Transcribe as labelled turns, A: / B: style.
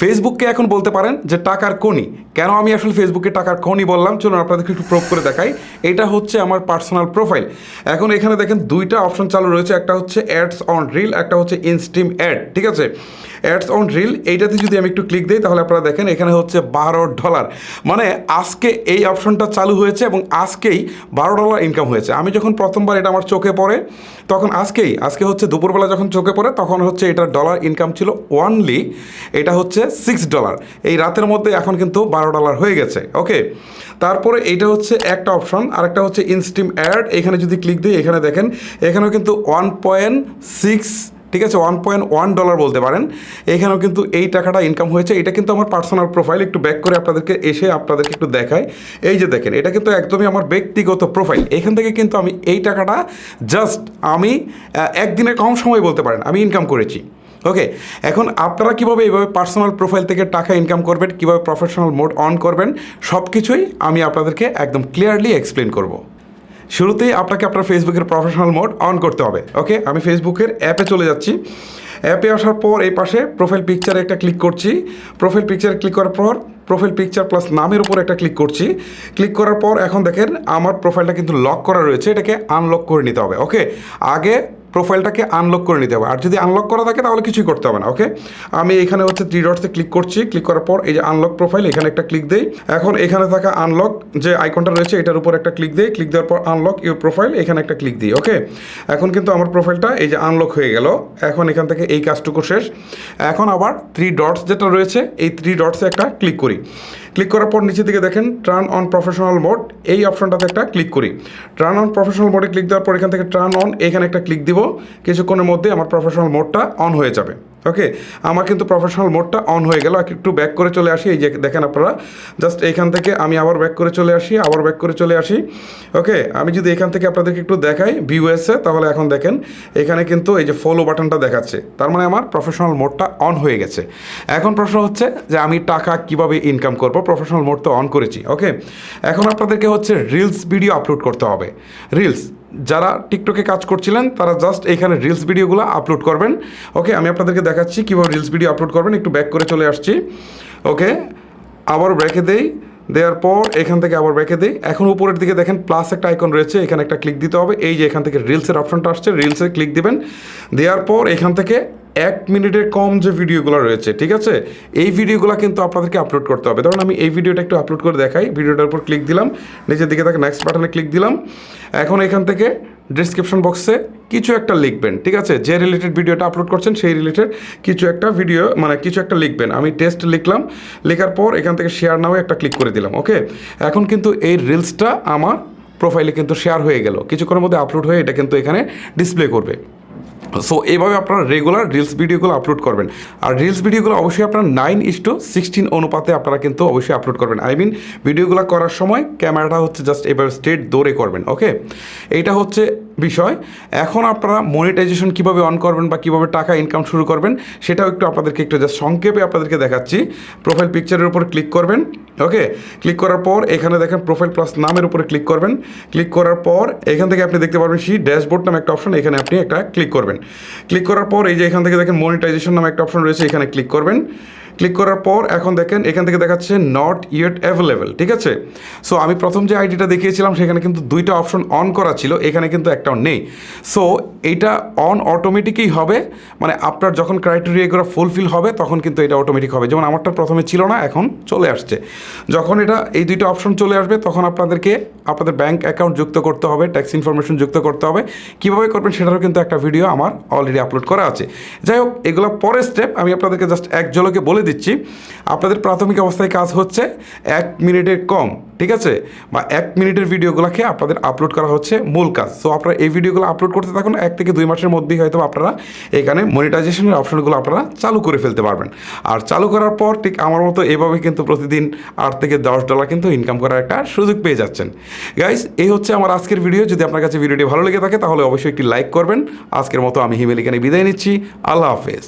A: ফেসবুককে এখন বলতে পারেন যে টাকার কনি কেন আমি আসলে ফেসবুকে টাকার খনি বললাম? চলুন আপনাদেরকে একটু প্রুভ করে দেখাই। এটা হচ্ছে আমার পার্সোনাল প্রোফাইল এখন এখানে দেখেন দুইটা অপশন চালু রয়েছে। একটা হচ্ছে অ্যাডস অন রিল একটা হচ্ছে ইনস্টিম অ্যাড ঠিক আছে? অ্যাডস অন রিল এইটাতে যদি আমি একটু ক্লিক দিই, তাহলে আপনারা দেখেন এখানে হচ্ছে বারো ডলার মানে আজকে এই অপশনটা চালু হয়েছে এবং আজকেই বারো ডলার ইনকাম হয়েছে। আমি যখন প্রথমবার এটা আমার চোখে পড়ে, তখন আজকেই, আজকে হচ্ছে দুপুরবেলা যখন চোখে পড়ে, তখন হচ্ছে এটার ডলার ইনকাম ছিল ওয়ানলি এটা হচ্ছে সিক্স ডলার এই রাতের মধ্যে এখন কিন্তু বারো ডলার হয়ে গেছে ওকে তারপরে এইটা হচ্ছে একটা অপশন আরেকটা হচ্ছে ইনস্টিম অ্যাড এখানে যদি ক্লিক দিই, এখানে দেখেন, এখানেও কিন্তু ওয়ান পয়েন্ট সিক্স ঠিক আছে ওয়ান পয়েন্ট ওয়ান ডলার বলতে পারেন। এখানেও কিন্তু এই টাকাটা ইনকাম হয়েছে। এটা কিন্তু আমার পার্সোনাল প্রোফাইল একটু ব্যাক করে আপনাদেরকে এসে আপনাদেরকে একটু দেখায় এই যে দেখেন, এটা কিন্তু একদমই আমার ব্যক্তিগত প্রোফাইল এখান থেকে কিন্তু আমি এই টাকাটা জাস্ট আমি একদিনের কম সময় বলতে পারেন, আমি ইনকাম করেছি। ওকে এখন আপনারা কীভাবে এইভাবে পার্সোনাল প্রোফাইল থেকে টাকা ইনকাম করবেন, কীভাবে প্রফেশনাল মোড অন করবেন সব কিছুই আমি আপনাদেরকে একদম ক্লিয়ারলি এক্সপ্লেন করব। শুরুতেই আপনাকে আপনার ফেসবুকের প্রফেশনাল মোড অন করতে হবে ওকে আমি ফেসবুকের অ্যাপে চলে যাচ্ছি। অ্যাপে আসার পর এই পাশে প্রোফাইল পিকচারে একটা ক্লিক করছি। প্রোফাইল পিকচারে ক্লিক করার পর প্রোফাইল পিকচার প্লাস নামের উপর একটা ক্লিক করছি। ক্লিক করার পর এখন দেখেন আমার প্রোফাইলটা কিন্তু লক করা রয়েছে, এটাকে আনলক করে নিতে হবে ওকে আগে প্রোফাইলটাকে আনলক করে নিতে হবে। আর যদি আনলক করা থাকে, তাহলে কিছুই করতে হবে না ওকে আমি এখানে হচ্ছে থ্রি ডটসে ক্লিক করছি। ক্লিক করার পর এই যে আনলক প্রোফাইল এখানে একটা ক্লিক দেই। এখন এখানে থাকা আনলক যে আইকনটা রয়েছে, এটার উপর একটা ক্লিক দেই। ক্লিক দেওয়ার পর আনলক ইউর প্রোফাইল এখানে একটা ক্লিক দিই ওকে এখন কিন্তু আমার প্রোফাইলটা এই যে আনলক হয়ে গেল। এখন এখান থেকে এই কাজটুকু শেষ। এখন আবার থ্রি ডটস যেটা রয়েছে, এই থ্রি ডটসে একটা ক্লিক করি। ক্লিক করার পর নিচে দিকে দেখেন টার্ন অন প্রফেশনাল মোড এই অপশনটাতে একটা ক্লিক করি। টার্ন অন প্রফেশনাল মোডে ক্লিক দেওয়ার পর এখান থেকে টার্ন অন এখানে একটা ক্লিক দিব। কিছুক্ষণের মধ্যে আমার প্রফেশনাল মোডটা অন হয়ে যাবে। ওকে আমার কিন্তু প্রফেশনাল মোডটা অন হয়ে গেল। একটু ব্যাক করে চলে আসি। এই যে দেখেন আপনারা জাস্ট এইখান থেকে আমি আবার ব্যাক করে চলে আসি, আবার ব্যাক করে চলে আসি। ওকে আমি যদি এখান থেকে আপনাদেরকে একটু দেখাই ভিউ এসে তাহলে এখন দেখেন, এখানে কিন্তু এই যে ফলো বাটনটা দেখাচ্ছে। তার মানে আমার প্রফেশনাল মোডটা অন হয়ে গেছে। এখন প্রশ্ন হচ্ছে যে আমি টাকা কীভাবে ইনকাম করব? প্রফেশনাল মোড তো অন করেছি। ওকে এখন আপনাদেরকে হচ্ছে রিলস ভিডিও আপলোড করতে হবে। রিলস যারা টিকটকে কাজ করছিলেন, তারা জাস্ট এইখানে রিলস ভিডিওগুলো আপলোড করবেন। ওকে আমি আপনাদেরকে দেখাচ্ছি কীভাবে রিলস ভিডিও আপলোড করবেন, একটু ব্যাক করে চলে আসছি। ওকে আবার ব্রেকে দেই। দেওয়ার পর এখান থেকে আবার ব্যাকে দিই। এখন উপরের দিকে দেখেন প্লাস একটা আইকন রয়েছে, এখানে একটা ক্লিক দিতে হবে। এই যে এখান থেকে রিলসের অপশনটা আসছে রিলসে ক্লিক দিবেন। দেওয়ার পর এখান থেকে এক মিনিটের কম যে ভিডিওগুলো রয়েছে, ঠিক আছে? এই ভিডিওগুলো কিন্তু আপনাদেরকে আপলোড করতে হবে। ধরুন, আমি এই ভিডিওটা একটু আপলোড করে দেখাই। ভিডিওটার উপর ক্লিক দিলাম। নিচের দিকে তাকে নেক্সট বাটনে ক্লিক দিলাম। এখন এখান থেকে ডিসক্রিপশন বক্সে কিছু একটা লিখবেন, ঠিক আছে? যে রিলেটেড ভিডিওটা আপলোড করছেন, সেই রিলেটেড কিছু একটা ভিডিও মানে কিছু একটা লিখবেন। আমি টেস্ট লিখলাম। লেখার পর এখান থেকে শেয়ার নাও একটা ক্লিক করে দিলাম ওকে এখন কিন্তু এই রিলসটা আমার প্রোফাইলে কিন্তু শেয়ার হয়ে গেল। কিছুক্ষণের মধ্যে আপলোড হয়ে এটা কিন্তু এখানে ডিসপ্লে করবে। সো এইভাবে আপনারা রেগুলার রিলস ভিডিওগুলো আপলোড করবেন। আর রিলস ভিডিওগুলো অবশ্যই আপনার নাইন ইস টু সিক্সটিন অনুপাতে আপনারা কিন্তু অবশ্যই আপলোড করবেন। আই মিন ভিডিওগুলো করার সময় ক্যামেরাটা হচ্ছে জাস্ট এভাবে স্ট্রেট দৌড়ে করবেন ওকে এইটা হচ্ছে বিষয়। এখন আপনারা মনিটাইজেশন কীভাবে অন করবেন বা কীভাবে টাকা ইনকাম শুরু করবেন, সেটাও একটু আপনাদেরকে একটু জাস্ট সংক্ষেপে আপনাদেরকে দেখাচ্ছি। প্রোফাইল পিকচারের উপর ক্লিক করবেন। ওকে ক্লিক করার পর এখানে দেখেন প্রোফাইল প্লাস নামের উপরে ক্লিক করবেন। ক্লিক করার পর এখান থেকে আপনি দেখতে পারবেন সি ড্যাশবোর্ড নামে একটা অপশন এখানে আপনি একটা ক্লিক করবেন। ক্লিক করার পর এই যে এখান থেকে দেখেন মনিটাইজেশন নামে একটা অপশন রয়েছে, এখানে ক্লিক করবেন। ক্লিক করার পর এখন দেখেন এখান থেকে দেখাচ্ছে নট ইয়েট অ্যাভেলেবেল ঠিক আছে? সো আমি প্রথম যে আইডিটা দেখিয়েছিলাম, সেখানে কিন্তু দুইটা অপশন অন করা ছিল, এখানে কিন্তু একটাও নেই। সো এইটা অন অটোমেটিকই হবে মানে আপনার যখন ক্রাইটেরিয়াগুলো ফুলফিল হবে, তখন কিন্তু এটা অটোমেটিক হবে। যেমন আমারটা প্রথমে ছিল না, এখন চলে আসছে। যখন এটা এই দুইটা অপশন চলে আসবে, তখন আপনাদেরকে আপনাদের ব্যাংক অ্যাকাউন্ট যুক্ত করতে হবে ট্যাক্স ইনফরমেশন যুক্ত করতে হবে। কীভাবে করবেন সেটারও কিন্তু একটা ভিডিও আমার অলরেডি আপলোড করা আছে। যাই হোক, এগুলো পরের স্টেপ আমি আপনাদেরকে জাস্ট এক ঝলকে বলে দিচ্ছি। আপনাদের প্রাথমিক অবস্থায় কাজ হচ্ছে এক মিনিটের কম, ঠিক আছে? বা এক মিনিটের ভিডিওগুলোকে আপনাদের আপলোড করা হচ্ছে মূল কাজ। সো আপনারা এই ভিডিওগুলো আপলোড করতে থাকুন এক থেকে দুই মাসের মধ্যেই হয়তো আপনারা এখানে মনিটাইজেশনের অপশনগুলো আপনারা চালু করে ফেলতে পারবেন। আর চালু করার পর ঠিক আমার মতো এভাবে কিন্তু প্রতিদিন আট থেকে দশ ডলার কিন্তু ইনকাম করার একটা সুযোগ পেয়ে যাচ্ছেন। গাইস এই হচ্ছে আমার আজকের ভিডিও যদি আপনার কাছে ভিডিওটি ভালো লেগে থাকে, তাহলে অবশ্যই একটি লাইক করবেন। আজকের মতো আমি হিমেল এখানে বিদায় নিচ্ছি। আল্লাহ হাফেজ।